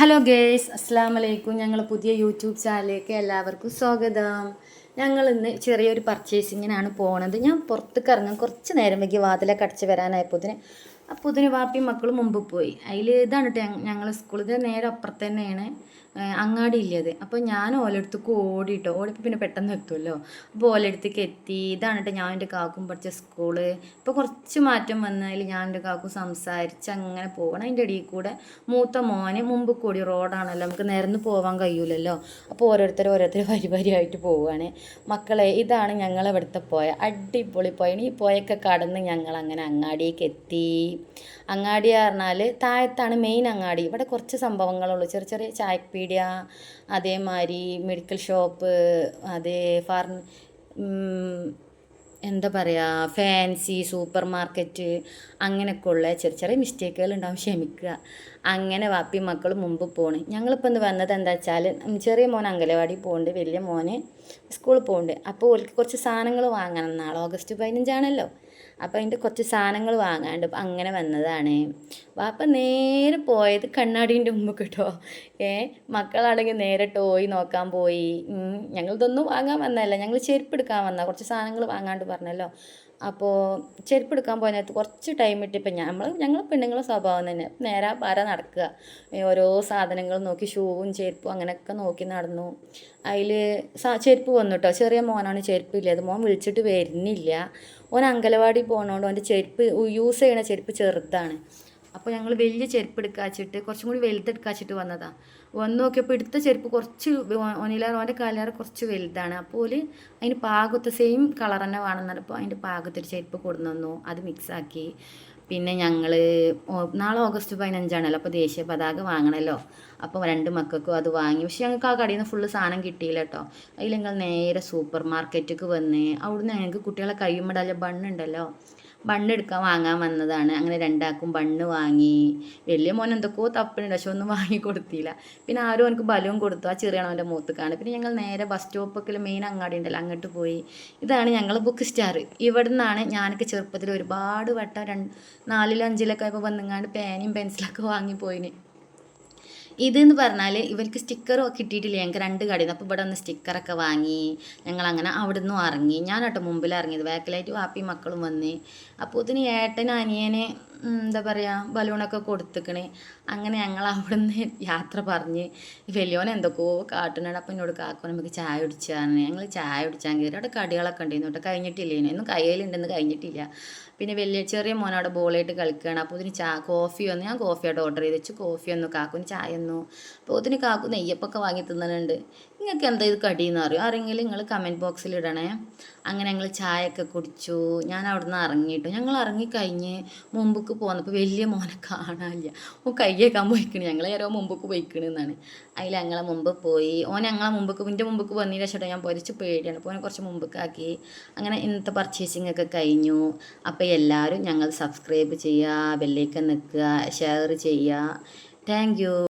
Hello guys അസ്സാം വലൈക്കും ഞങ്ങൾ പുതിയ യൂട്യൂബ് ചാനലിലേക്ക് എല്ലാവർക്കും സ്വാഗതം. ഞങ്ങൾ ഇന്ന് ചെറിയൊരു പർച്ചേസിങ്ങിനാണ് പോണത്. ഞാൻ പുറത്തേക്ക് ഇറങ്ങാൻ കുറച്ച് നേരം വൈകി വാതിലൊക്കെ അടച്ച് വരാനായപ്പോൾ അപ്പോൾ ഇതിന് വാപ്പിയും മക്കളും മുമ്പ് പോയി. അതിൽ ഇതാണ് കേട്ടോ ഞങ്ങൾ സ്കൂളിൽ നേരെ അപ്പുറത്ത് തന്നെയാണ്. അങ്ങാടി ഇല്ലത്. അപ്പോൾ ഞാൻ ഓലടുത്തേക്ക് ഓടിയിട്ടോ ഓടിപ്പോൾ പിന്നെ പെട്ടെന്ന് എത്തുമല്ലോ അപ്പോൾ ഓലടുത്തേക്ക് എത്തി. ഇതാണ് കേട്ടോ ഞാൻ എന്റെ കാക്കും പഠിച്ച സ്കൂൾ ഇപ്പോൾ കുറച്ച് മാറ്റം വന്നതിൽ ഞാൻ എന്റെ കാക്കും സംസാരിച്ച് അങ്ങനെ പോകണം അതിന്റെ ഇടയിൽ കൂടെ മൂത്ത മോന് മുമ്പ് കൂടി റോഡാണല്ലോ. നമുക്ക് നിരന്ന് പോകാൻ കഴിയൂലല്ലോ. അപ്പോൾ ഓരോരുത്തർ ഓരോരുത്തർ വരി വരിയായിട്ട് പോവുകയാണ് മക്കളെ ഇതാണ് ഞങ്ങൾ ഇവിടുത്തെ പോയ അടിപൊളി പോയ ഈ പോയൊക്കെ കടന്ന് ഞങ്ങൾ അങ്ങനെ അങ്ങാടിയേക്ക് എത്തി. അങ്ങാടി പറഞ്ഞാൽ താഴത്താണ് മെയിൻ അങ്ങാടി. ഇവിടെ കുറച്ച് സംഭവങ്ങളുള്ളൂ. ചെറിയ ചെറിയ ചായപ്പീടിയ അതേമാതിരി മെഡിക്കൽ ഷോപ്പ് അതേ ഫാർ എന്താ പറയുക ഫാൻസി സൂപ്പർ മാർക്കറ്റ് അങ്ങനെയൊക്കെ ഉള്ള ചെറിയ ചെറിയ മിസ്റ്റേക്കുകൾ ഉണ്ടാവും. ക്ഷമിക്കുക. അങ്ങനെ വാപ്പി മക്കൾ മുമ്പ് പോണ്. ഞങ്ങളിപ്പോൾ ഇന്ന് വന്നത് എന്താ വെച്ചാൽ ചെറിയ മോൻ അങ്കലവാടി പോകുന്നുണ്ട് വലിയ മോന് സ്കൂളിൽ പോകുന്നുണ്ട് അപ്പോൾ ഓൾക്ക് കുറച്ച് സാധനങ്ങൾ വാങ്ങണം നാളെ. ഓഗസ്റ്റ് പതിനഞ്ചാണല്ലോ. അപ്പോൾ അതിന്റെ കുറച്ച് സാധനങ്ങൾ വാങ്ങാണ്ട് അങ്ങനെ വന്നതാണ്. വാപ്പ നേരെ പോയത് കണ്ണാടീന്റെ മുമ്പ് കേട്ടോ. ഏ മക്കളാണെങ്കിൽ നേരെ ടോയ് നോക്കാൻ പോയി. ഞങ്ങളിതൊന്നും വാങ്ങാൻ വന്നതല്ല. ഞങ്ങൾ ചെരുപ്പ് എടുക്കാൻ വന്ന കുറച്ച് സാധനങ്ങൾ വാങ്ങാണ്ട് പറഞ്ഞല്ലോ. അപ്പോൾ ചെരുപ്പ് എടുക്കാൻ പോയതിനകത്ത് കുറച്ച് ടൈം ഇട്ട് ഇപ്പം നമ്മൾ ഞങ്ങൾ പെണ്ണുങ്ങളെ സ്വഭാവം തന്നെ. നേരെ പാര നടക്കുക. ഓരോ സാധനങ്ങൾ നോക്കി ഷൂവും ചെരുപ്പും അങ്ങനെയൊക്കെ നോക്കി നടന്നു. അതിൽ ചെരുപ്പ് വന്നു കേട്ടോ ചെറിയ മോനാണ് ചെരുപ്പ് ഇല്ലത് മോൻ വിളിച്ചിട്ട് വരുന്നില്ല. ഓൻ അങ്കലവാടി പോകണോണ്ട് ഓന്റെ ചെരുപ്പ് യൂസ് ചെയ്യണ ചെരുപ്പ് ചെറുതാണ്. അപ്പോൾ ഞങ്ങൾ വലിയ ചെരുപ്പ് എടുക്കാച്ചിട്ട് കുറച്ചും കൂടി വലുതെടുക്കാച്ചിട്ട് വന്നതാണ് വന്ന് നോക്കിയപ്പോൾ എടുത്ത ചെരുപ്പ് കുറച്ച് ഒന്നിലേറെ ഓന്റെ കുറച്ച് വലുതാണ്. അപ്പോൾ അതിന് പാകത്തെ സെയിം കളർ തന്നെ വേണമെന്ന് അപ്പോൾ അതിന്റെ പാകത്തൊരു ചെരുപ്പ് കൊടുന്നു അത് മിക്സാക്കി പിന്നെ ഞങ്ങൾ നാളെ ഓഗസ്റ്റ് പതിനഞ്ചാണല്ലോ അപ്പോൾ ദേശീയ പതാക വാങ്ങണമല്ലോ അപ്പോൾ രണ്ട് മക്കൾക്കും അത് വാങ്ങി. പക്ഷെ ഞങ്ങൾക്ക് ആ കടയിൽ നിന്ന് ഫുള്ള് സാധനം കിട്ടിയില്ല കേട്ടോ അതിൽ ഞങ്ങൾ നേരെ സൂപ്പർ മാർക്കറ്റിലേക്ക് വന്ന് അവിടുന്ന് ഞങ്ങൾക്ക് കുട്ടികളെ കയ്യുമ്പടല്ല ബണ്ണുണ്ടല്ലോ ബണ്ണ് എടുക്കാൻ വാങ്ങാൻ വന്നതാണ്. അങ്ങനെ രണ്ടാക്കും ബണ്ണ് വാങ്ങി. വലിയ മോൻ എന്തൊക്കെയോ തപ്പുണ്ട്. പക്ഷെ ഒന്നും വാങ്ങി കൊടുത്തില്ല. പിന്നെ ആരും എനിക്ക് ബലവും കൊടുത്തു. ആ ചെറിയണവന്റെ കാണും പിന്നെ ഞങ്ങൾ നേരെ ബസ് സ്റ്റോപ്പൊക്കെ മെയിൻ അങ്ങാടി ഉണ്ടല്ലോ അങ്ങോട്ട് പോയി. ഇതാണ് ഞങ്ങൾ ബുക്ക് സ്റ്റാർ ഇവിടെ നിന്നാണ് ഞാനൊക്കെ ചെറുപ്പത്തിൽ ഒരുപാട് വട്ടം രണ്ട് നാലിലും അഞ്ചിലൊക്കെ ആയപ്പോൾ വന്നിങ്ങാണ്ട് പേനയും പെൻസിലൊക്കെ വാങ്ങി പോയിന്. ഇതെന്ന് പറഞ്ഞാൽ ഇവർക്ക് സ്റ്റിക്കർ കിട്ടിയിട്ടില്ല. ഞങ്ങൾക്ക് രണ്ട് കടയിൽ നിന്ന് അപ്പോൾ ഇവിടെ ഒന്ന് സ്റ്റിക്കറൊക്കെ വാങ്ങി ഞങ്ങൾ അങ്ങനെ അവിടെ നിന്നും ഇറങ്ങി. ഞാനാട്ടോ മുമ്പിൽ ഇറങ്ങിയത്. ബാക്കിലായിട്ട് വാപ്പി മക്കളും വന്ന്. അപ്പോൾ ഇതിന് ഏട്ടനും അനിയന് എന്താ പറയുക ബലൂണൊക്കെ കൊടുത്തിക്കണേ. അങ്ങനെ ഞങ്ങൾ അവിടെ നിന്ന് യാത്ര പറഞ്ഞ് വലിയോൻ എന്തൊക്കെയോ കാട്ടുന്നുണ്ട്. അപ്പം എന്നോട് കാക്കോ നമുക്ക് ചായ കുടിച്ചാണ് ഞങ്ങൾ ചായ കുടിച്ചാൽ കയറി. അവിടെ കടികളൊക്കെ ഉണ്ടായിരുന്നു കേട്ടോ. കഴിഞ്ഞിട്ടില്ല ഒന്നും കയ്യിലുണ്ടെന്ന് കഴിഞ്ഞിട്ടില്ല. പിന്നെ വലിയ ചെറിയ മോൻ അവിടെ ബോളായിട്ട് കളിക്കുകയാണ് അപ്പോൾ ഇതിന് ചാ കോഫി വന്നു. ഞാൻ കോഫി ഓർഡർ ചെയ്ത് വെച്ച് കോഫി വന്നു. കാക്കുന് ചായ വന്നു അപ്പോൾ ഇതിന് കാക്കു നെയ്യപ്പൊക്കെ വാങ്ങി തിന്നുന്നുണ്ട് നിങ്ങൾക്ക് എന്താ ഇത് കടിയെന്ന് അറിയോ? ആരെങ്കിലും നിങ്ങൾ കമന്റ് ബോക്സിൽ ഇടണേ. അങ്ങനെ ഞങ്ങൾ ചായയൊക്കെ കുടിച്ചു. ഞാൻ അവിടുന്ന് ഇറങ്ങിയിട്ടു. ഞങ്ങൾ ഇറങ്ങിക്കഴിഞ്ഞ് മുമ്പക്ക് പോന്നപ്പോൾ വലിയ മോനെ കാണാനില്ല. ഓ കയ്യേക്കാൻ പോയിക്കണ്. ഞങ്ങൾ നേരോ മുമ്പക്ക് പോയിക്കണെന്നാണ് അതിൽ ഞങ്ങളെ മുമ്പ് പോയി. ഓൻ ഞങ്ങളെ മുമ്പക്ക് എന്റെ മുമ്പക്ക് വന്നില്ല ശേഷം ഞാൻ പൊരിച്ച് പേടിയാണ്. അപ്പോൾ കുറച്ച് മുമ്പക്കാക്കി. അങ്ങനെ ഇന്നത്തെ പർച്ചേസിംഗ് ഒക്കെ കഴിഞ്ഞു. അപ്പോൾ എല്ലാവരും ഞങ്ങൾ സബ്സ്ക്രൈബ് ചെയ്യുക ബെല്ലേക്ക് നിൽക്കുക ഷെയർ ചെയ്യുക താങ്ക്